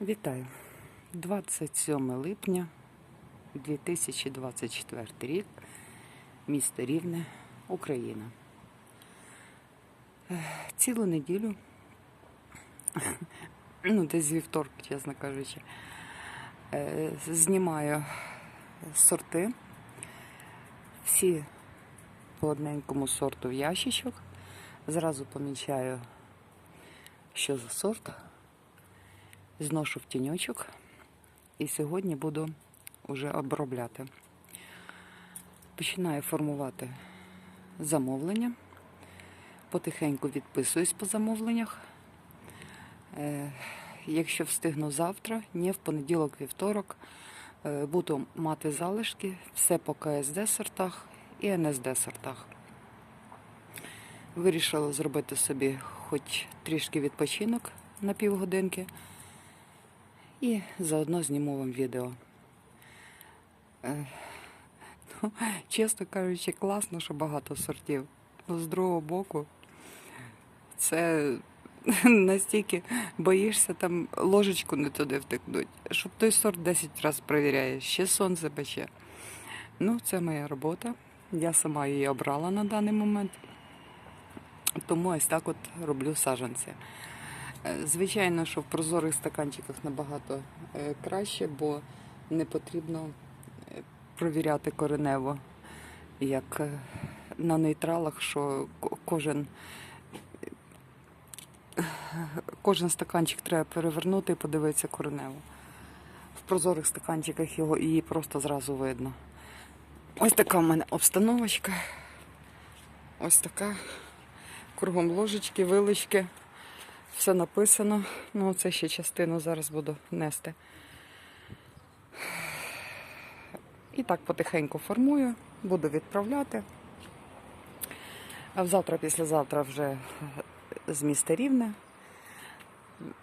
Вітаю! 27 липня 2024 рік, місто Рівне, Україна. Цілу неділю, ну десь з вівторка, чесно кажучи, е, знімаю сорти, всі по одненькому сорту в ящичок. Зразу помічаю, що за сорт зношу в тіньочок і сьогодні буду вже обробляти. Починаю формувати замовлення. Потихеньку відписуюсь по замовленнях. Е, якщо встигну завтра, ні, в понеділок, вівторок, е, буду мати залишки, все по КСД сортах і НСД сортах. Вирішила зробити собі хоч трішки відпочинок на півгодинки. І заодно зніму вам відео. Е, ну, чесно кажучи, класно, що багато сортів. Ну, з другого боку, це настільки боїшся там ложечку не туди втикнуть, щоб той сорт 10 разів перевіряєш, ще сонце пече. Ну, це моя робота. Я сама її обрала на даний момент. Тому ось так от роблю саджанці. Е, Звичайно, що в прозорих стаканчиках набагато е, краще, бо не потрібно е, провіряти коренево, як на нейтралах, що кожен, кожен стаканчик треба перевернути і подивитися коренево. В прозорих стаканчиках його її просто зразу видно. Ось така в мене обстановочка. Ось така. Кругом ложечки, вилички. Все написано. Ну, це ще частину зараз буду нести. І так потихеньку формую, буду відправляти. А завтра, післязавтра вже з міста Рівне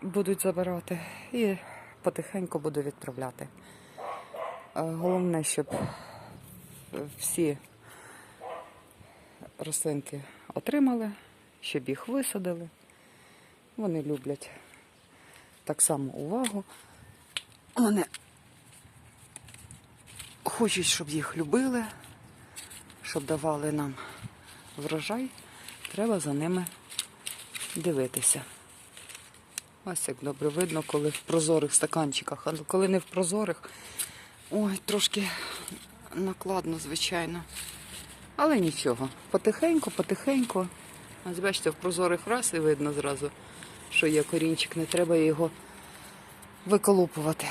будуть забирати і потихеньку буду відправляти. Головне, щоб всі рослинки отримали, щоб їх висадили. Вони люблять так само увагу. Вони хочуть, щоб їх любили, щоб давали нам врожай. Треба за ними дивитися. Ось як добре видно, коли в прозорих стаканчиках, а коли не в прозорих, ой, трошки накладно, звичайно. Але нічого. Потихеньку, потихеньку. Ось бачите, в прозорих раз і видно зразу, що є корінчик, не треба його виколупувати.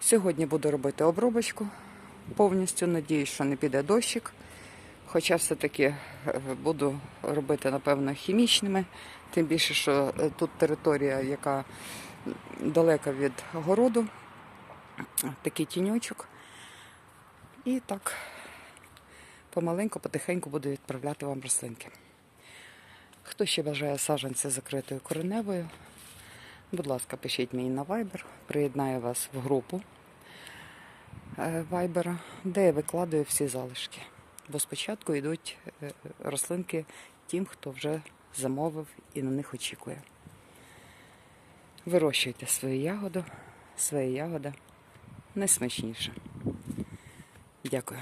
Сьогодні буду робити обробочку повністю. Надіюсь, що не піде дощик. Хоча все-таки е, буду робити, напевно, хімічними. Тим більше, що е, тут територія, яка далека від городу, такий тіньочок. І так помаленьку, потихеньку буду відправляти вам рослинки. Хто ще бажає саджанці закритою кореневою, будь ласка, пишіть мені на Viber, приєднаю вас в групу е, Viber, де я викладаю всі залишки. Бо спочатку йдуть е, рослинки тим, хто вже замовив і на них очікує. Вирощуйте свою ягоду, своя ягода найсмачніша. Дякую.